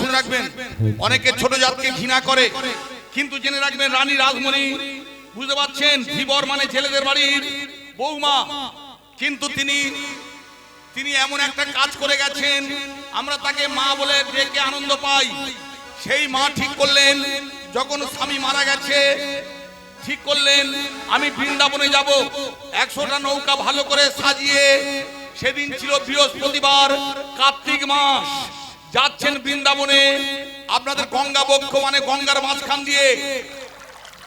শুনে রাখবেন, অনেকে ছোট জাতকে ঘৃণা করে, কিন্তু জেনে রাখবেন রানী রাজমণি, বুঝতে পারছেন, ধীবর মানে ছেলেদের বাড়ির বৌমা। কিন্তু তিনি তিনি এমন একটা কাজ করে গেছেন, আমরা তাকে মা বলে ডেকে আনন্দ পাই। সেই মা ঠিক করলেন, যখন স্বামী মারা গেছে, ঠিক করলেন, আমি বৃন্দাবনে যাব, একশোটা নৌকা ভালো করে সাজিয়ে, সেদিন ছিল বৃহস্পতিবার কার্তিক মাস। যাচ্ছেন বৃন্দাবনে। আপনাদের গঙ্গা বক্ষ মানে গঙ্গার মাঝখান দিয়ে।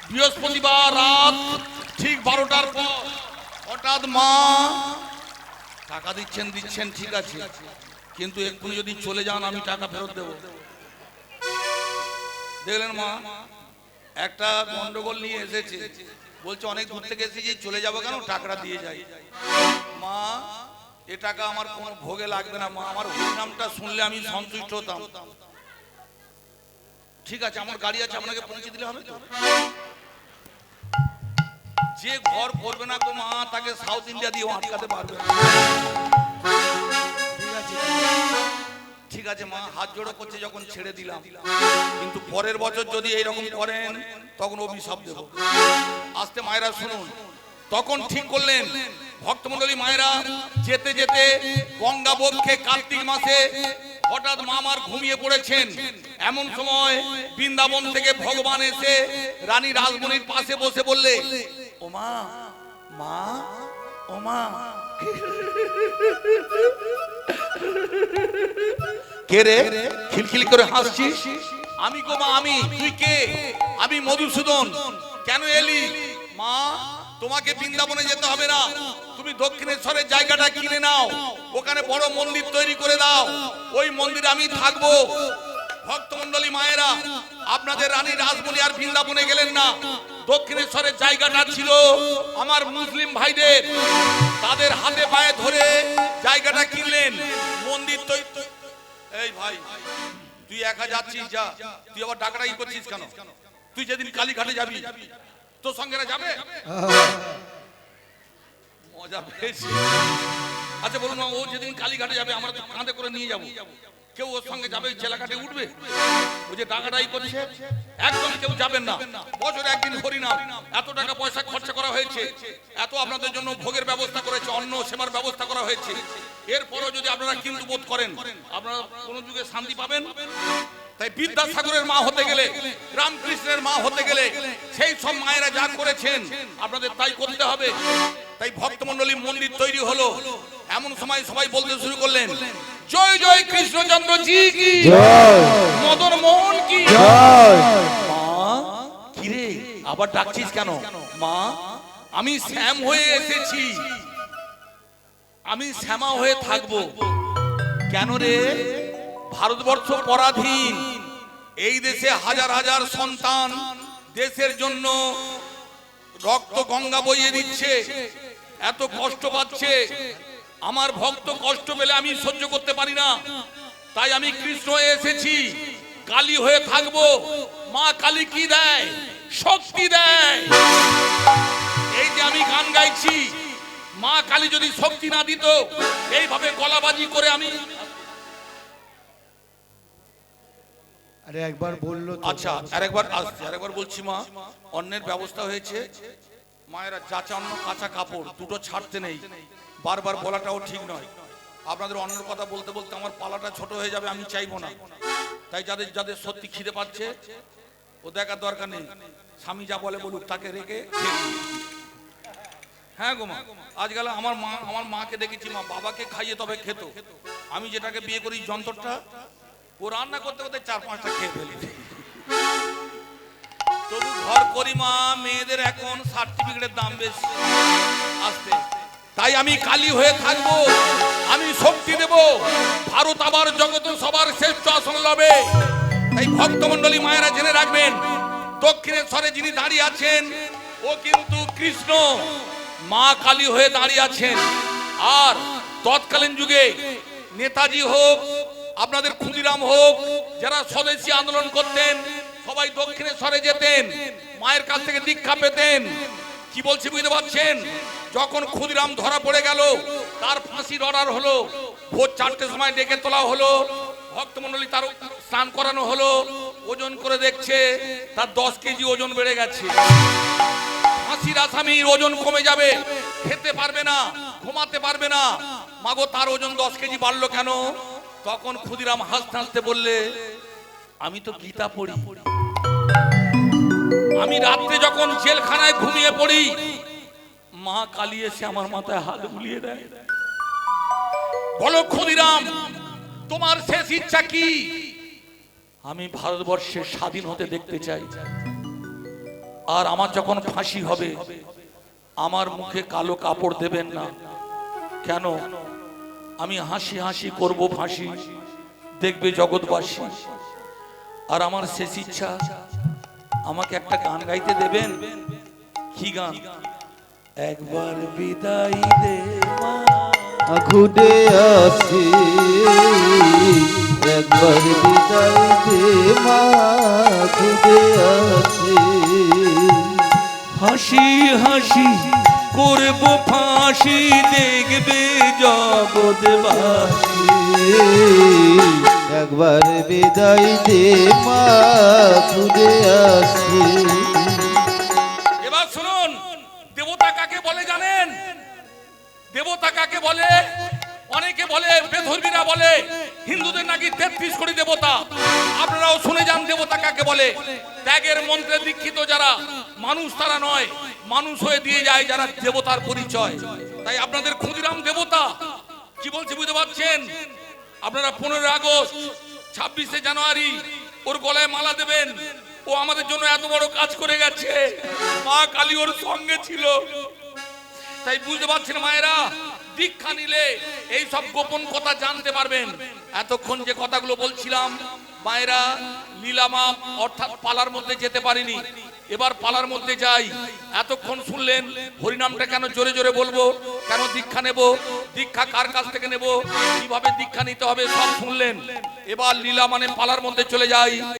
বৃহস্পতিবার রাত ঠিক বারোটার পর হঠাৎ মা টাকা দিচ্ছেন দিচ্ছেন, ঠিক আছে। কিন্তু এক্ষুনি যদি চলে যান, আমি টাকা ফেরত দেব। দেখলেন মা, একটা গন্ডগোল নিয়ে এসেছে। বলছে, অনেক দূর থেকে এসেছি, চলে যাব কেন? টাকাটা দিয়ে যাই। এ টাকা আমার কোনো ভোগে লাগবে না, মা। আমার হরিনামটা শুনলে আমি সন্তুষ্ট হতাম। ঠিক আছে, আমার গাড়ি আছে, আপনাকে পৌঁছে দিলে হবে তো? যে ঘর করবে না তো মা, তাকে সাউথ ইন্ডিয়া দিয়ে আটকাতে পারবে ঠিক আছে, মা, হাত জোড়ো করছে যখন ছেড়ে দিলাম। কিন্তু পরের বছর যদি এইরকম করেন, তখন অভিশাপ দেব। আস্তে মায়েরা শুনুন, তখন ঠিক করলেন। ভক্তমণ্ডলী মায়েরা, যেতে যেতে গঙ্গা বক্ষে কার্তিক মাসে হঠাৎ মামার ঘুমিয়ে পড়েছেন। এমন সময় বৃন্দাবন থেকে ভগবান এসে রানী রাজমণির পাশে বসে বললে, ও মা মা, ও মা। কে রে? খিলখিল করে হাসছিস? আমি গো মা, আমি। তুই কে? আমি মধুসূদন। কেন এলি? মা, তোমাকে বৃন্দাবনে যেতে হবে না। তুমি দক্ষিণেশ্বরের জায়গাটা কিনে নাও। ওখানে বড় মন্দির তৈরি করে দাও। ওই মন্দিরে আমি থাকব। ভক্তমন্ডলী মায়েরা, আপনাদের রানী রাজমণি আর বৃন্দাবনে গেলেন না। দক্ষিণেশ্বরের জায়গাটা ছিল আমার মুসলিম ভাইদের। তাদের হাতে পায়ে ধরে জায়গাটা কিনলেন। মন্দির এই ভাই, তুই একা যাচ্ছিস, যা। তুই আবার ই করছিস কেন? তুই যেদিন কালীঘাটে যাবি, তোর সঙ্গে যাবে? মজা পেয়েছি। আচ্ছা বলুন ও যেদিন কালীঘাটে যাবে আমরা তো কাঁধে করে নিয়ে যাব। কেউ ওর সঙ্গে যাবে জেলাঘাটে উঠবে? ও যে টাকাটাই করছে, একদম কেউ যাবেন না। বছরে একদিন হরি না। এত টাকা পয়সা খরচা করা হয়েছে। এত আপনাদের জন্য ভোগের ব্যবস্থা করেছে, অন্ন সেবার ব্যবস্থা করা হয়েছে। এরপরও যদি আপনারা কিন্তু বোধ করেন, আপনারা কোন যুগে শান্তি পাবেন? তাই বিদ্যাসাগরের মা হতে গেলে, রামকৃষ্ণের মা হতে গেলে, সেই সব মায়েরা যা করেছেন, আপনাদের তাই করতে হবে। তাই ভক্তমন্ডলী মন্দির তৈরি হলো। এমন সময় সবাই বলতে শুরু করলেন জয় জয় কৃষ্ণচন্দ্র জি কি? মদন মোহন কি? মা কিরে আবার ডাকছিস কেন? মা আমি শ্যাম হয়ে এসেছি। আমি শ্যামা হয়ে থাকব। কেন রে? ভারতবর্ষ পরাধীন। এই দেশে হাজার হাজার সন্তান দেশের জন্য রক্ত গঙ্গা বইয়ে দিচ্ছে এত কষ্ট পাচ্ছে। আমার ভক্ত কষ্ট পেলে আমি সহ্য করতে পারি না। তাই আমি কৃষ্ণ হয়ে এসেছি। কালী হয়ে থাকব। মা কালী কি দেয়? শক্তি দেয়। এই যে আমি গান গাইছি মা কালী যদি শক্তি না দিত এইভাবে গলাবাজি করে আমি আরে একবার বলল আচ্ছা আরেকবার আসছি আরেকবার বলছি মা অন্যের ব্যবস্থা হয়েছে। মায়েরা অন্য কাঁচা কাপড়, দুটো ছাড়তে নেই। বারবার বলাটাও ঠিক নয়। আপনাদের অন্যের কথা বলতে বলতে আমার পালাটা ছোট হয়ে যাবে, আমি চাইব না। তাই যাদের যাদের সত্যি খিদে পাচ্ছে ও দেখার দরকার নেই। স্বামী যা বলে বলুক, তাকে রেখে হ্যাঁ গো মা, আজকাল আমার মা, আমার মাকে দেখেছি মা, বাবাকে খাইয়ে তবে খেত। আমি যেটাকে বিয়ে করি যন্ত্রটা, ও রান্না করতে করতে চার পাঁচটা খেয়ে ফেলি। তবু ঘর করি মেয়েদের এখন সার্টিফিকেটের দাম বেশি আসতে। তাই আমি কালী হয়ে থাকব, আমি শক্তি দেব, ভারত আবার জগত সবার শ্রেষ্ঠ আসন লবে তাই ভক্তমন্ডলী মায়েরা জেনে রাখবেন, দক্ষিণেশ্বরে যিনি দাঁড়িয়ে আছেন, ও কিন্তু কৃষ্ণ। মা কালী হয়ে দাঁড়িয়ে আছেন। আর তৎকালীন যুগে নেতাজি হোক, আপনাদের ক্ষুদিরাম হোক, যারা স্বদেশী আন্দোলন করতেন সবাই দক্ষিণেশ্বরে যেতেন, মায়ের কাছ থেকে দীক্ষা পেতেন। কি বলছি বুঝতে পারছেন? যখন ক্ষুদিরাম ধরা পড়ে গেল, তার ফাঁসির অর্ডার হলো, ভোর চারটের সময় ডেকে তোলা হলো ভক্তমন্ডলী তার স্নান করানো হলো, ওজন করে দেখছে, তার দশ কেজি ওজন বেড়ে গেছে। ফাঁসির আসামির ওজন কমে যাবে, খেতে পারবে না, ঘুমাতে পারবে না। মাগো, তার ওজন দশ কেজি বাড়লো কেন? তখন ক্ষুদিরাম হাসতে হাসতে বললে আমি তো গীতা পড়ি। আমি রাত্রে যখন জেলখানায় ঘুমিয়ে পড়ি, মা কালী এসে আমার মাথায় হাত বুলিয়ে দেয়। বলো ক্ষুদিরাম, তোমার শেষ ইচ্ছা কি? আমি ভারতবর্ষে স্বাধীন হতে দেখতে চাই। আর আমার যখন ফাঁসি হবে, আমার মুখে কালো কাপড় দেবেন না। কেন? আমি হাসি হাসি করব ফাঁসি। দেখবে জগৎবাসী। আর আমার শেষ ইচ্ছা আমাকে একটা গান গাইতে দেবেন? কি গান? একবার বিদায় দে মা। ঘুরে আসি একবার বিদায় দে মা। ঘুরে আসি হাসি হাসি করব ফাঁসি দেখবে জগৎবাসী। একবার বিদায় দে মা আসি। এবার শুনুন, দেবতা কাকে বলে জানেন? দেবতা কাকে বলে? অনেকে বলে, বেধর্মীরা বলে, হিন্দুদের নাকি তেত্রিশ কোটি দেবতা। আপনারাও শুনে যান দেবতা কাকে বলে। ত্যাগের মন্ত্রে দীক্ষিত যারা, মানুষ তারা নয়, মানুষ হয়ে দিয়ে যায় যারা দেবতার পরিচয়। তাই আপনাদের ক্ষুদিরাম দেবতা, কি বলছি বুঝতে পারছেন? আপনারা পনেরো আগস্ট, ছাব্বিশে জানুয়ারি, ওর গলায় মালা দেবেন। ও আমাদের জন্য এত বড় কাজ করে গেছে। মা কালী ওর সঙ্গে ছিল। তাই বুঝতে পারছেন মায়েরা, দীক্ষা নিলে এই সব গোপন কথা জানতে পারবেন। এতক্ষণ যে কথাগুলো বলছিলাম, মায়েরা লীলামা অর্থাৎ পালার মধ্যে যেতে পারিনি। এবার পালার মধ্যে যাই। এতক্ষণ শুনলেন হরিনামটা কেন জোরে জোরে বলব? কেন দীক্ষা নেব? দীক্ষা কার কাছ থেকে নেব? কীভাবে দীক্ষা নিতে হবে সব শুনলেন। এবার লীলা মানে পালার মধ্যে চলে যাই।